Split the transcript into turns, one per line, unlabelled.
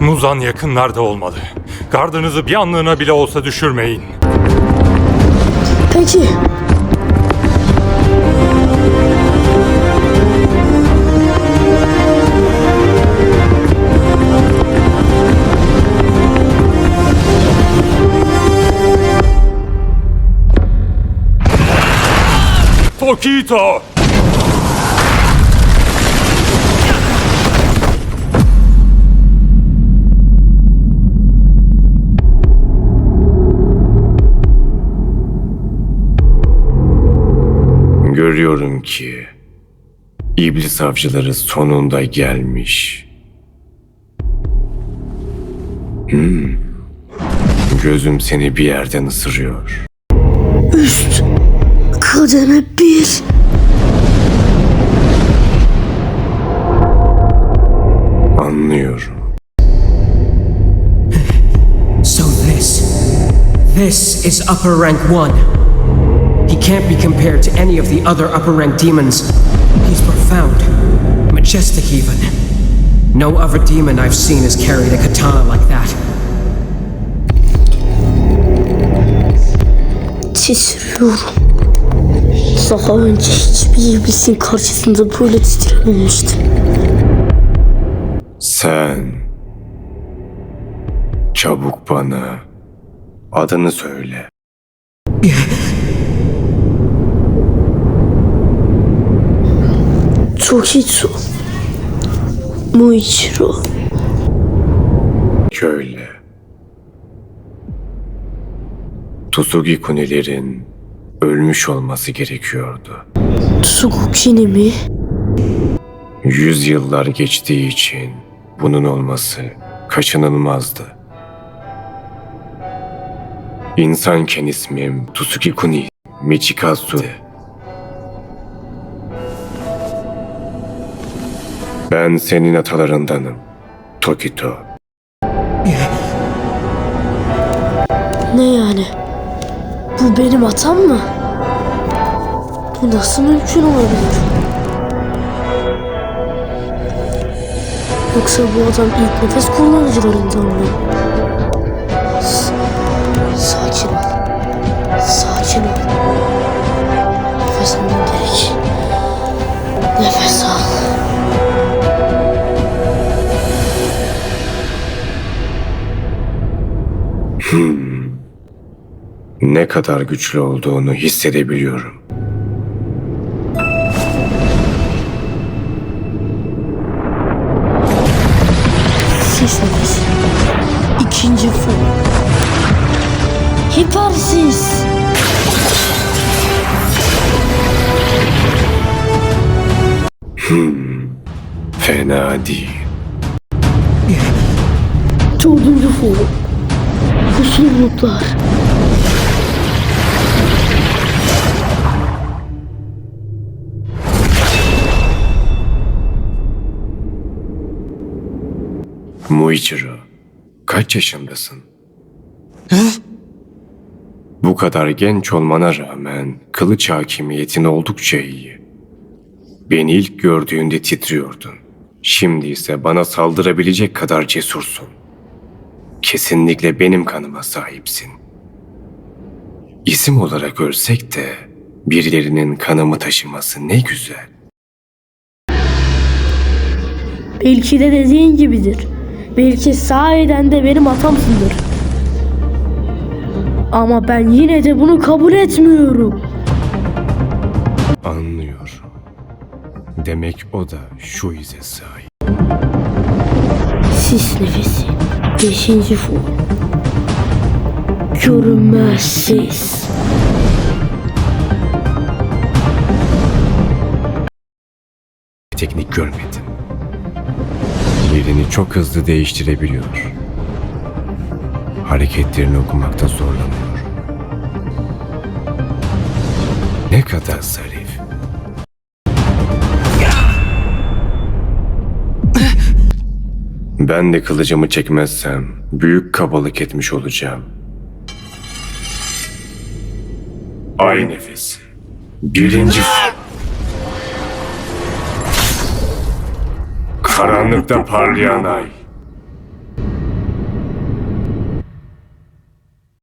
Muzan yakınlarda olmalı. Gardınızı bir anlığına bile olsa düşürmeyin.
Peki.
Tokito!
Görüyorum ki iblis avcıları sonunda gelmiş. Hmm. Gözüm seni bir yerden ısırıyor.
Üst. Kademe bir.
Anlıyorum.
So this. This is upper rank 1. He can't be compared to any of the other upper rank demons. He's profound, majestic even. No other demon I've seen has carried a katana like that.
Titriyorum. Daha önce hiçbir iblisin karşısında böyle titrememiştim.
Sen çabuk bana adını söyle.
Tokitsu. Muichiro.
Şöyle. Tsugi Kunilerin ölmüş olması gerekiyordu.
Tsugukini mi?
Yüz yıllar geçtiği için bunun olması kaçınılmazdı. İnsanken ismim Tsuki Kuni Michikazu. Ben senin atalarındanım. Tokito.
Ne yani? Bu benim hatam mı? Bu nasıl mümkün olabilir? Yoksa bu adam ilk nefes kullanıcılarından mı?
Ne kadar güçlü olduğunu hissedebiliyorum.
Nefesi. İkinci fon. Hipersis.
Fena değil.
Dördüncü fon. Kusurluklar.
Muichiro, kaç yaşındasın? Bu kadar genç olmana rağmen kılıç hakimiyetin oldukça iyi. Beni ilk gördüğünde titriyordun. Şimdi ise bana saldırabilecek kadar cesursun. Kesinlikle benim kanıma sahipsin. İsim olarak ölsek de birilerinin kanımı taşıması ne güzel.
Belki de dediğin gibidir. Belki sahiden de benim hatamsındır. Ama ben yine de bunu kabul etmiyorum.
Anlıyorum. Demek o da şu ize sahip.
Sis nefesi. Beşinci form. Görünmez sis.
teknik görmedim. Yerini çok hızlı değiştirebiliyor. Hareketlerini okumakta zorlanıyor. Ne kadar zarif. Ben de kılıcımı çekmezsem büyük kabalık etmiş olacağım. Ay nefes. Birinci... Karanlıkta parlayan ay.